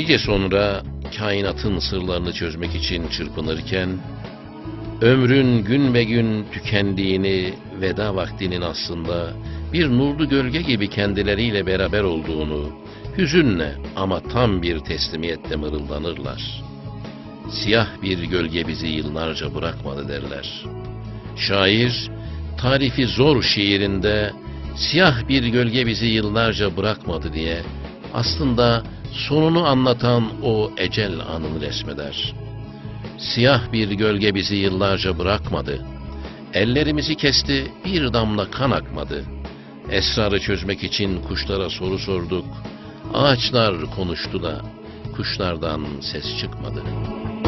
Nice sonra kainatın sırlarını çözmek için çırpınırken, ömrün gün be gün tükendiğini, veda vaktinin aslında bir nurlu gölge gibi kendileriyle beraber olduğunu, hüzünle ama tam bir teslimiyetle mırıldanırlar. Siyah bir gölge bizi yıllarca bırakmadı derler. Şair, tarifi zor şiirinde siyah bir gölge bizi yıllarca bırakmadı diye aslında sonunu anlatan o ecel anını resmeder. Siyah bir gölge bizi yıllarca bırakmadı. Ellerimizi kesti, bir damla kan akmadı. Esrarı çözmek için kuşlara soru sorduk. Ağaçlar konuştu da kuşlardan ses çıkmadı.''